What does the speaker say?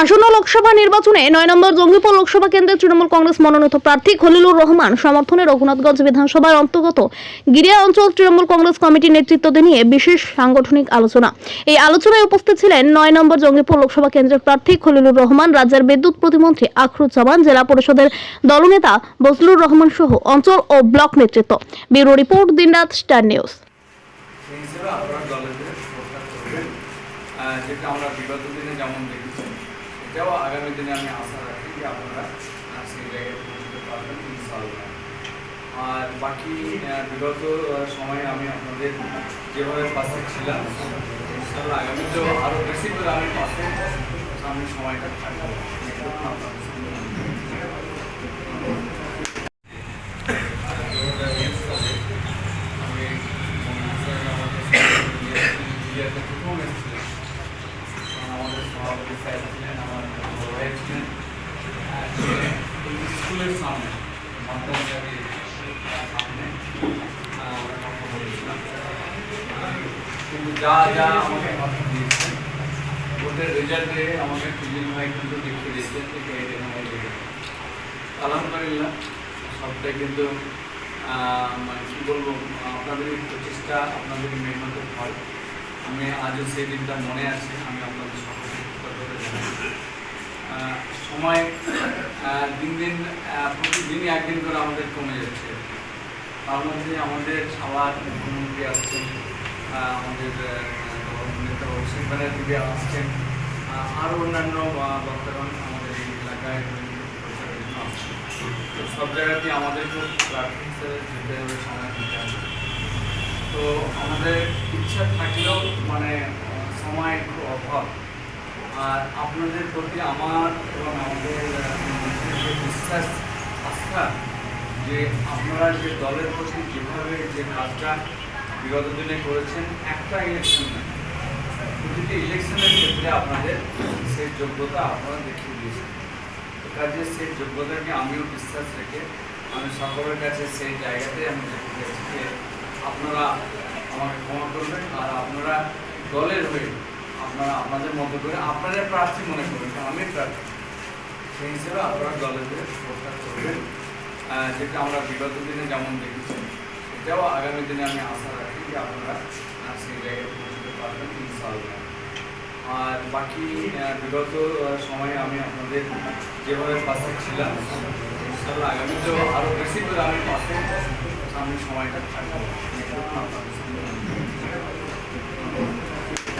আসন্ন লোকসভা নির্বাচনে নয় নম্বর জঙ্গিপুর লোকসভা কেন্দ্রের তৃণমূল কংগ্রেস মনোনীত প্রার্থী খলিলুর রহমান সমর্থনে রঘুনাথগঞ্জ বিধানসভার অন্তর্গত গিরিয়া অঞ্চল তৃণমূল কংগ্রেস কমিটির নেতৃত্বে নিয়ে বিশেষ সাংগঠনিক আলোচনা। এই আলোচনায় উপস্থিত ছিলেন নয় নম্বর জঙ্গিপুর লোকসভা কেন্দ্রের প্রার্থী খলিলুর রহমান, রাজ্যের বিদ্যুৎ প্রতিমন্ত্রী আখরুজ্জামান জেলা পরিষদের দলনেতা বজলুর রহমান সহ অঞ্চল ও ব্লক নেতৃত্ব। Bureau report Dinraat star news. যেটা আমরা বিগত দিনে যেমন দেখেছি এটাও আগামী দিনে আমি আশা রাখি যে আপনারা সেই জায়গায় পৌঁছতে পারবেন, ইনশাআল্লাহ। আর বাকি বিগত সময়ে আমি আপনাদের যেভাবে পাশে ছিলাম, ইনশাআল্লাহ আগামীতেও আরও বেশি করে আমি পাশে সামনে সময়টা থাকব আপনাদের সঙ্গে। আমি মন্ত্রী আমাদের ইয়েতে প্রথম এসেছিলেন তখন আমাদের সভাপতি স্যার ছিলেন আমার বড় ভাই ছিলেন আর সে এই স্কুলের সামনে মাধ্যমিকের সামনে আহ, আমরা কথা বলেছিলাম কিন্তু যা যা আমাকে দিয়েছেন রেজাল্টে আমাকে ফিজিল ভাই কিন্তু দেখিয়ে দিয়েছেন গেছে আলহামদুলিল্লাহ, সবটাই কিন্তু মানে কী বলব, আপনাদের প্রচেষ্টা আপনাদের মেহনতের ফল। আমি আজও সেই দিনটা মনে আছে, আমি আপনাদের সকলকে কৃতজ্ঞতা জানাই সময় দিন দিন প্রতিদিনই একদিন করে আমাদের কমে যাচ্ছে। তার মধ্যে আমাদের আবার মুখ্যমন্ত্রী আসছেন আমাদের নেতা অভিষেক ব্যানার্জি আসছেন। আরও অন্যান্য বক্তাগণ আমাদের এই এলাকায় তো সব জায়গাতেই আমাদেরকেও প্রার্থী হিসেবে যেতে হবে, সময় দিতে হবে। তো আমাদের ইচ্ছা থাকলেও মানে সময় খুব অভাব। আর আপনাদের প্রতি আমার এবং আমাদের যে বিশ্বাস আস্থা যে আপনারা যে দলের প্রতি যেভাবে যে কাজটা বিগত দিনে করেছেন, একটা ইলেকশন প্রতিটি ইলেকশনের ক্ষেত্রে আপনাদের সেই যোগ্যতা আপনারা দেখিয়ে দিয়েছেন। কাজে সেই যোগ্যতাকে আমিও বিশ্বাস রেখে আমি সকলের কাছে সেই জায়গাতে আমি আপনারা আমাকে ক্ষমা করবেন আর আপনারা দলের হয়ে আপনারা আপনাদের মতো করে আপনাদের প্রার্থী মনে করবেন আমি প্রার্থী। সেই হিসেবে আপনারা হয়ে প্রচার করবেন যেটা আমরা বিগত দিনে যেমন দেখেছি সেটাও আগামী দিনে আমি আশা রাখি যে আপনারা সেই জায়গায় পৌঁছতে পারবেন ইনশাআল্লাহ। আর বাকি বিগত সময়ে আমি আপনাদের যেভাবে পাশে ছিলাম, ইনশাআল্লাহ আগামীতেও আরও বেশি করে আমি পাশে, আমি সময়টা থাকব। আপনাদের